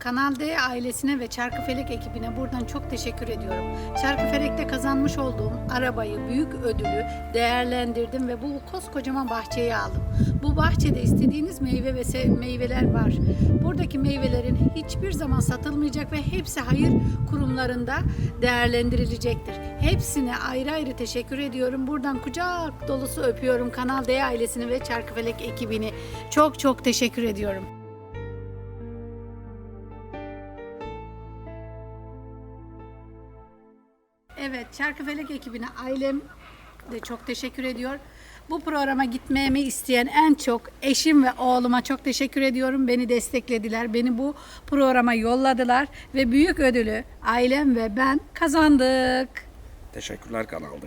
Kanal D ailesine ve Çarkıfelek ekibine buradan çok teşekkür ediyorum. Çarkıfelek'te kazanmış olduğum arabayı, büyük ödülü değerlendirdim ve bu koskocaman bahçeyi aldım. Bu bahçede istediğiniz meyve ve meyveler var. Buradaki meyvelerin hiçbir zaman satılmayacak ve hepsi hayır kurumlarında değerlendirilecektir. Hepsine ayrı ayrı teşekkür ediyorum. Buradan kucak dolusu öpüyorum Kanal D ailesini ve Çarkıfelek ekibini. Çok çok teşekkür ediyorum. Evet, Çarkıfelek ekibine ailem de çok teşekkür ediyor. Bu programa gitmemi isteyen en çok eşim ve oğluma çok teşekkür ediyorum. Beni desteklediler. Beni bu programa yolladılar ve büyük ödülü ailem ve ben kazandık. Teşekkürler kanalda.